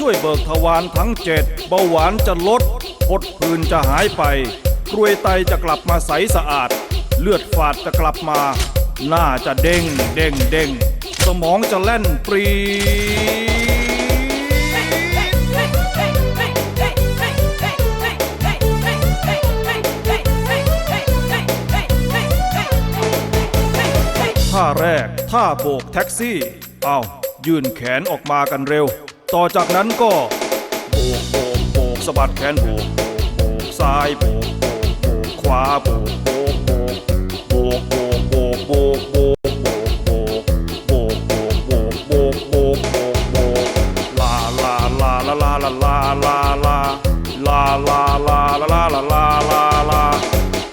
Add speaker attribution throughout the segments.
Speaker 1: ช่วยเบิกทวารทั้งเจ็ดเบาหวานจะลดพดผื่นจะหายไปกรวยไตจะกลับมาใสสะอาด เลือดฝาดจะกลับมา หน้าจะเด้งเด้งเด้งสมองจะแล่นปรีท่าแรกท่าโบกแท็กซี่ เอา ยื่นแขนออกมากันเร็ว ต่อจากนั้นก็โบกโบกโบกสะบัดแขนโบกโบกซ้ายโบกโบกโบกขวาโบกโบกโบกโบกโบกโบกโบก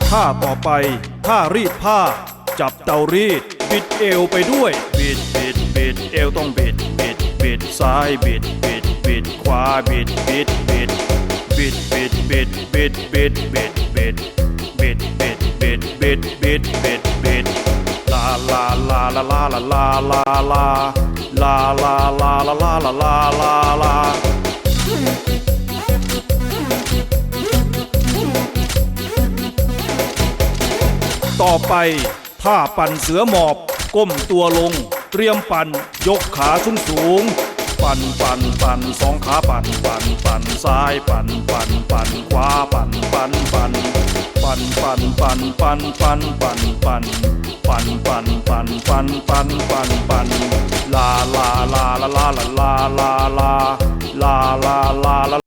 Speaker 1: ท่าต่อไปท่ารีดผ้า จับเตารีด บิดเอวไปด้วย บิดบิด ซ้ายบิดบิดบิดขวาบิดบิดบิดบิดบิดบิดบิดบิดบิดบิดบิดบิดบิดบิดบิดบิดบิดลาลาลาลาลาลาลาลาลาลาลาลาลาลาลาลาลาลาต่อไปท่าปั่นเสือหมอบ ก้มตัวลง เตรียมปั่น ยกขาสูงสูง ปั่นปั่นปั่นสองขาปั่นปั่นปั่นซ้ายปั่นปั่นปั่นขวาปั่นปั่นปั่นปั่นปั่นปั่นปั่นปั่นปั่นปั่นปั่นปั่นปั่นปั่นปั่นปั่นปั่นลาลาลาลาลาลาลาลาลาลาลาลา